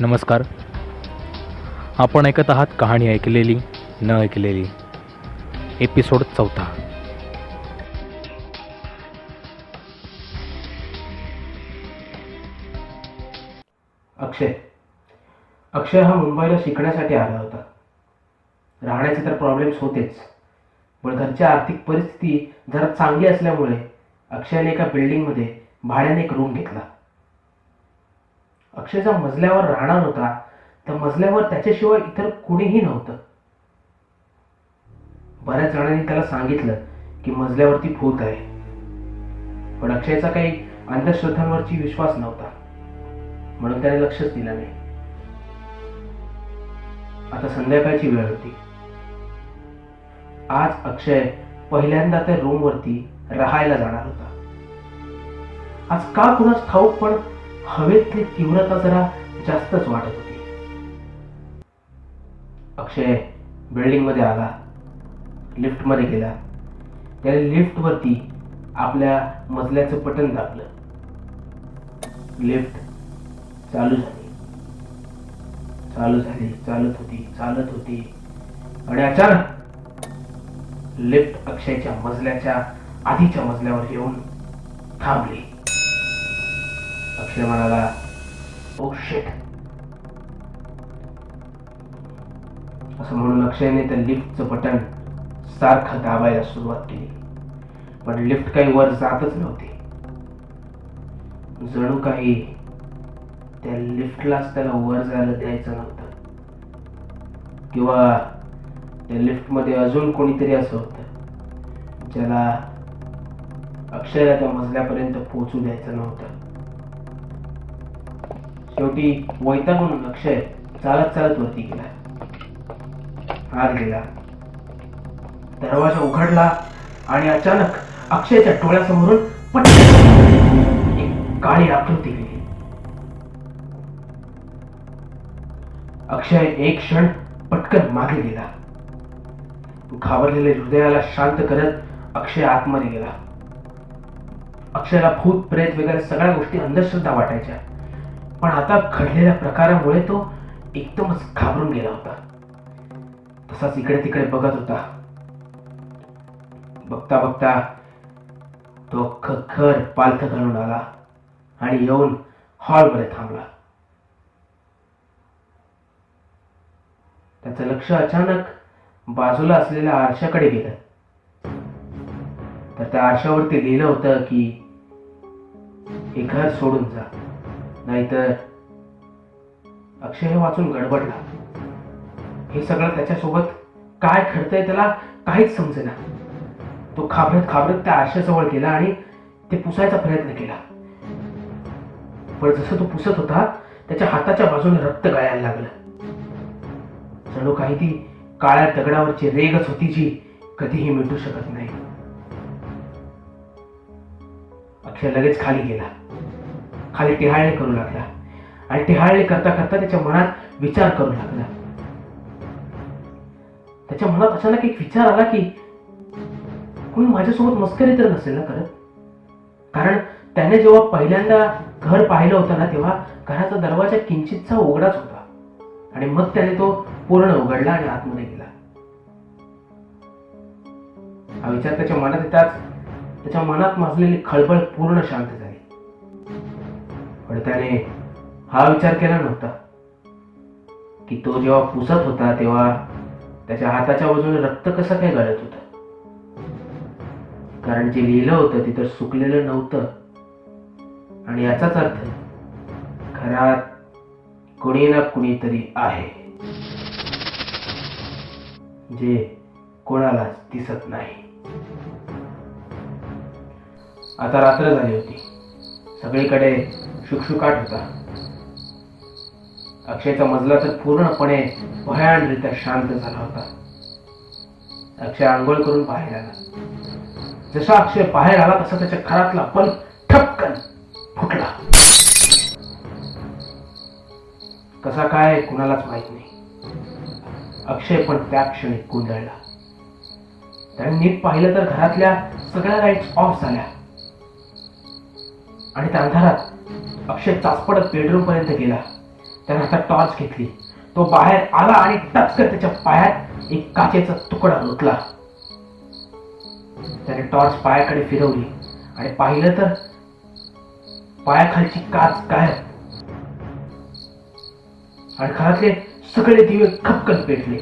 नमस्कार. आपण ऐकत आहात कहाणी ऐकलेली न ऐकलेली. एपिसोड चौथा. अक्षय. अक्षय हा मुंबईला शिकण्यासाठी आला होता. राहण्याचे तर प्रॉब्लेम्स होतेच पण घरची आर्थिक परिस्थिती जरा चांगली असल्यामुळे अक्षयने एका बिल्डिंगमध्ये भाड्याने एक रूम घेतला. अक्षयचा मजल्यावर राहणार होता तर मजल्यावर त्याच्याशिवाय इतर कुणीही नव्हतं. बऱ्याच जणांनी त्याला सांगितलं की मजल्यावरती भूत आहे. पण अक्षयचा काही अंधश्रद्धांवरची विश्वास नव्हता. म्हणून त्याने लक्षच दिलं नाही. आता संध्याकाळची वेळ होती. आज अक्षय पहिल्यांदा त्या रूमवरती राहायला जाणार होता. आज का कुणाच ठाऊक पण हवेतली तीव्रता जरा जास्तच वाटत होती. अक्षय बिल्डिंगमध्ये आला. लिफ्टमध्ये गेला. त्याने लिफ्ट वरती आपल्या मजल्याचं बटन दाबलं. लिफ्ट चालू झाली. चालू झाली चालत होती चालत होती. आणि अचानक लिफ्ट अक्षयच्या मजल्याच्या आधीच्या मजल्यावर येऊन थांबली. अक्षय म्हणाला. ओ शेट असं म्हणून अक्षयने त्या लिफ्टचं बटन सारखं दाबायला सुरुवात केली. पण लिफ्ट काही वर जातच नव्हती. जणू काही त्या लिफ्टलाच त्याला वर जायला द्यायचं नव्हतं. किंवा त्या लिफ्टमध्ये अजून कोणीतरी असं होतं ज्याला अक्षयला त्या मजल्यापर्यंत पोहोचू द्यायचं नव्हतं. शेवटी वैतागून अक्षय चालत चालत वरती गेला. आत गेला. दरवाजा उघडला आणि अचानक अक्षयच्या डोळ्यासमोरून पटकन एक काळी आकृती गेली. अक्षय एक क्षण पटकन मागे गेला. घाबरलेल्या हृदयाला शांत करत अक्षय आतमध्ये गेला. अक्षयला भूत प्रेत वगैरे सगळ्या गोष्टी अंधश्रद्धा वाटायच्या. पण आता घडलेल्या प्रकारामुळे तो एकदमच घाबरून गेला होता. तसाच इकडे तिकडे बघत होता. बघता बघता तो अख्खं घर पालथ घालून आला आणि येऊन हॉलमध्ये थांबला. त्याचं लक्ष अचानक बाजूला असलेल्या आरशाकडे गेलं. तर त्या आरशावरती लिहिलं होतं की हे घर सोडून जा. नाहीतर अक्षय हे वाचून गडबडला हे सगळं त्याच्यासोबत काय घडतंय त्याला काहीच समजेना. तो खाबरत खाबरत त्या आरशाजवळ गेला आणि ते पुसायचा प्रयत्न केला. पण जसं तो पुसत होता त्याच्या हाताच्या बाजूने रक्त गळायला लागलं. जणू काही ती काळ्या दगडावरची रेगच होती जी कधीही मिटू शकत नाही. अक्षय लगेच खाली गेला. खाली टिहाळणे करू लागला. आणि टिहाळणे करता करता त्याच्या मनात विचार करू लागला. त्याच्या मनात अचानक एक विचार आला की कोणी माझ्यासोबत मस्करी तर नसेल ना करत? कारण त्याने जेव्हा पहिल्यांदा घर पाहिलं होतं ना तेव्हा घराचा दरवाजा किंचितचा उघडाच होता. आणि मग त्याने तो पूर्ण उघडला आणि आतमध्ये गेला. हा विचार त्याच्या मनात येताच त्याच्या मनात माजलेली खळबळ पूर्ण शांत झाली. पण त्याने हा विचार केला नव्हता. की तो जेव्हा पुसत होता तेव्हा त्याच्या हाताच्या बाजूने रक्त कसं काय गळत होतं? कारण जे लिहिलं होतं तिथं सुकलेलं नव्हतं. आणि याचाच अर्थ घरात कुणी ना कुणीतरी आहे. जे कोणालाच दिसत नाही. आता रात्र झाली होती. सगळीकडे शुकशुकाट होता. अक्षयचा मजला तर पूर्णपणे भयानरित्या शांत झाला होता. अक्षय आंघोळ करून बाहेर आला. जसा अक्षय बाहेर आला तसा त्याच्या घरातला पण ठपकन फुटला. कसा काय कुणालाच माहीत नाही. अक्षय पण त्या क्षणी गोंधळला त्याने नीट पाहिलं तर घरातल्या सगळ्या लाईट्स ऑफ झाल्या. आणि त्या अंधारात अक्षय चाचपडत बेडरूमपर्यंत गेला. त्याने आता टॉर्च घेतली. तो बाहेर आला आणि टचकन त्याच्या पायात एक काचेचा तुकडा रुतला त्याने टॉर्च पायाकडे फिरवली. आणि पाहिलं तर पायाखालची काच गायब. आणि घरातले सगळे दिवे खपकन पेटले.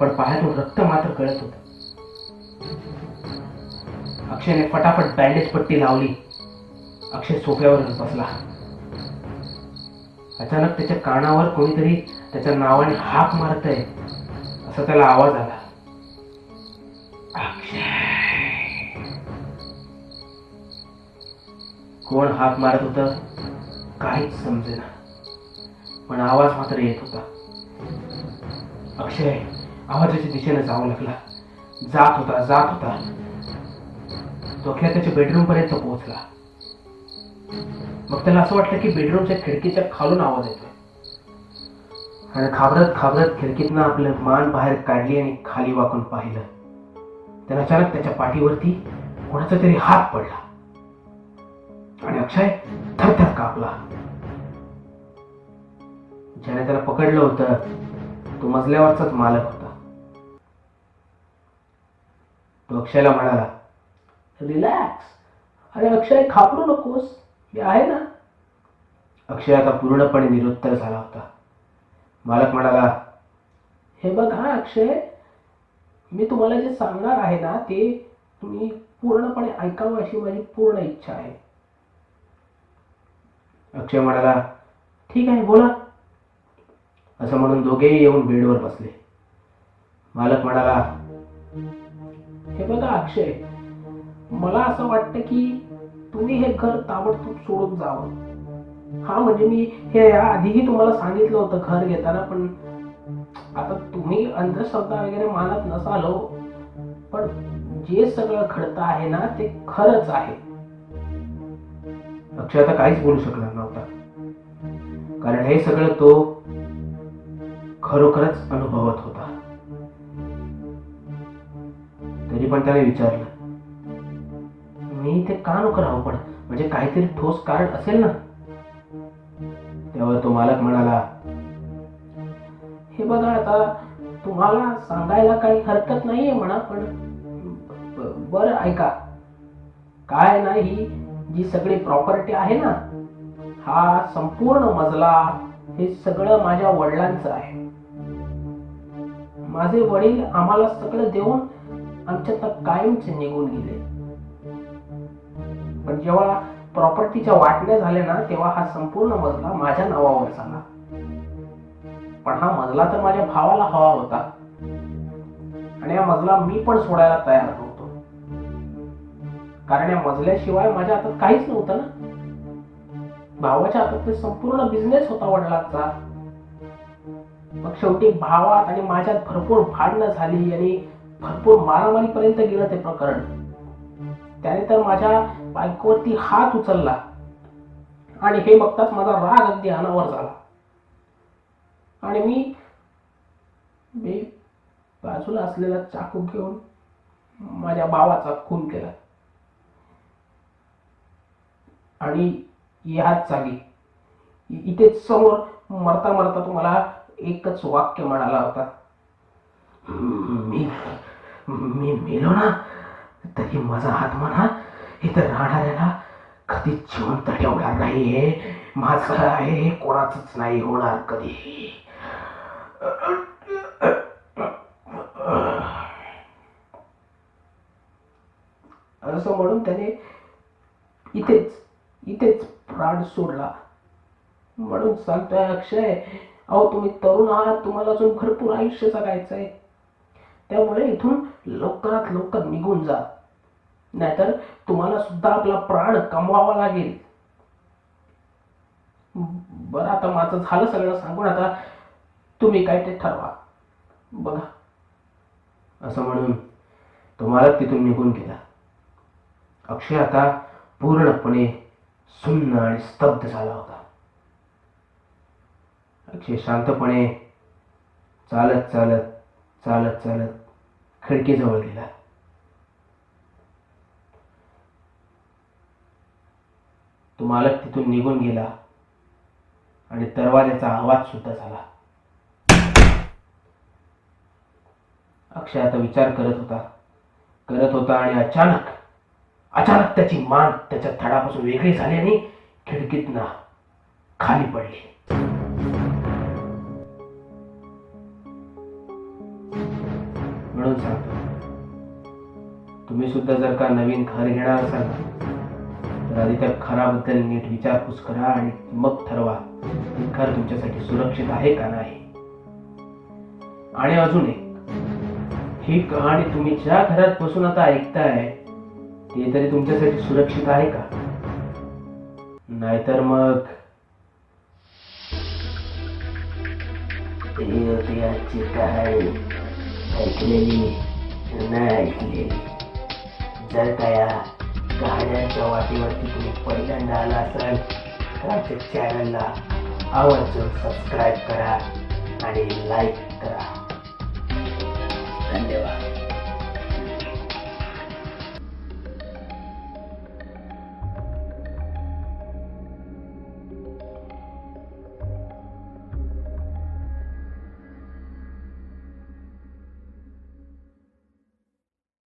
पण पायातून रक्त मात्र गळत होत. अक्षयने फटाफट बँडेज पट्टी लावली. अक्षय सोफ्यावर बसला. अचानक त्याच्या कानावर कोणीतरी त्याच्या नावाने हाक मारत आहे असा त्याला आवाज आला. कोण हाक मारत होत काहीच समजेना पण आवाज मात्र येत होता. अक्षय आवाजाच्या दिशेने जाऊ लागला. जात होता जात होता. तो अखेर त्याच्या बेडरूम पर्यंत पोहोचला. मग त्याला असं वाटलं की बेडरूमच्या खिडकीच्या खालून आवाज येतो आणि घाबरत घाबरत खिडकीतनं आपलं मान बाहेर काढली आणि खाली वाकून पाहिलं. त्याला अचानक त्याच्या पाठीवरती कोणाचा तरी हात पडला. आणि अक्षय थरथर कापला. ज्याने त्याला पकडलं होतं तो मजल्यावरचाच मालक होता. तो अक्षयला म्हणाला रिलॅक्स. अरे अक्षय घाबरू नकोस. मी आहे ना? अक्षय आता पूर्णपणे निरुत्तर झाला होता. मालक म्हणाला हे बघ हा अक्षय मी तुम्हाला जे सांगणार आहे ना ते तुम्ही पूर्णपणे ऐकावं अशी माझी पूर्ण इच्छा आहे. अक्षय म्हणाला ठीक आहे बोला. असं म्हणून दोघेही येऊन बेडवर बसले. मालक म्हणाला हे बघा अक्षय मला असं वाटतं की तुम्ही हे घर ताबडतोब सोडून जावं. हा म्हणजे मी हे या आधीही तुम्हाला सांगितलं होतं घर घेताना पण आता तुम्ही अंधश्रद्धा वगैरे मानत नसाल हो. पण जे सगळं घडतं आहे ना ते खरंच आहे. अक्षय आता काहीच बोलू शकणार नव्हता. कारण हे सगळं तो खरोखरच अनुभवत होता. तरी पण त्याने विचारलं मी ते का नको राहू पण? म्हणजे काहीतरी ठोस कारण असेल ना? तेव्हा तो मालक म्हणाला हे बघा आता तुम्हाला सांगायला काही हरकत नाहीये म्हणा पण बर बरं ऐका. काय नाही जी सगळी प्रॉपर्टी आहे ना हा संपूर्ण मजला हे सगळं माझ्या वडिलांचं आहे. माझे वडील आम्हाला सगळं देऊन आमच्यात कायमचे निघून गेले. पण जेव्हा प्रॉपर्टीच्या वाटण्या झाल्या ना तेव्हा हा संपूर्ण मजला माझ्या नावावर झाला. पण हा मजला तर माझ्या भावाला हवा होता. आणि हा मजला मी पण सोडायला तयार नव्हतो. कारण या मजल्याशिवाय माझ्या हातात काहीच नव्हतं ना. भावाच्या हातात ते संपूर्ण बिझनेस होता वडिलांचा. मग शेवटी भावात आणि माझ्यात भरपूर भांडणं झाली आणि भरपूर मारामारीपर्यंत गेलं ते प्रकरण. त्याने तर माझ्या बायकोवरती हात उचलला. आणि हे बघताच माझा राग अगदी अनावर झाला. आणि मी मी बाजूला असलेला चाकू घेऊन माझ्या भावाचा खून केला. आणि याच जागी इथे इथेच समोर मरता मरता तुम्हाला एकच वाक्य म्हणाला होता. मी मी मेलो ना तरी माझा हात म्हणा इथं राहणाऱ्याला कधी जिवंत ठेवणार नाहीये. माझं आहे हे कोणाचंच नाही होणार कधी. असं म्हणून त्याने इथेच इथेच प्राण सोडला. म्हणून सांगतोय अक्षय अहो तुम्ही तरुण आहात तुम्हाला अजून भरपूर आयुष्य जगायचं आहे त्यामुळे इथून लवकरात लवकर निघून जा. नाहीतर तुम्हाला सुद्धा आपला प्राण कमवावा लागेल. बरं आता माझं झालं सगळं सांगून आता तुम्ही काय ते ठरवा. बघा. असं म्हणून तुम्हाला तिथून निघून गेला. अक्षय आता पूर्णपणे सुन्न आणि स्तब्ध झाला होता. अक्षय शांतपणे चालत चालत चालत चालत खिडकीजवळ गेला. तो मालक तिथून निघून गेला आणि दरवाजाचा आवाज सुद्धा झाला. अक्षय आता विचार करत होता. करत होता आणि अचानक अचानक त्याची मान त्याच्या थडापासून वेगळी झाली आणि खिडकीतनं खाली पडली. म्हणून सांगतो तुम्ही सुद्धा जर का नवीन घर घेणार असाल ना तर आधी त्या घराबद्दल नीट विचारपूस करा आणि मग ठरवा ते घर तुमच्यासाठी सुरक्षित आहे का नाही. आणि अजून एक ही कहाणी तुम्ही ज्या घरात बसून आता ऐकताय ते तरी तुमच्यासाठी सुरक्षित आहे का? नाहीतर मग? ते काय ऐकलेली न ऐकलेली जर का या कहाण्यांच्या वाटेवरती तुम्ही पहिल्यांदा आला असाल तर आमच्या चॅनलला आवर्जून सबस्क्राईब करा आणि लाईक करा. धन्यवाद.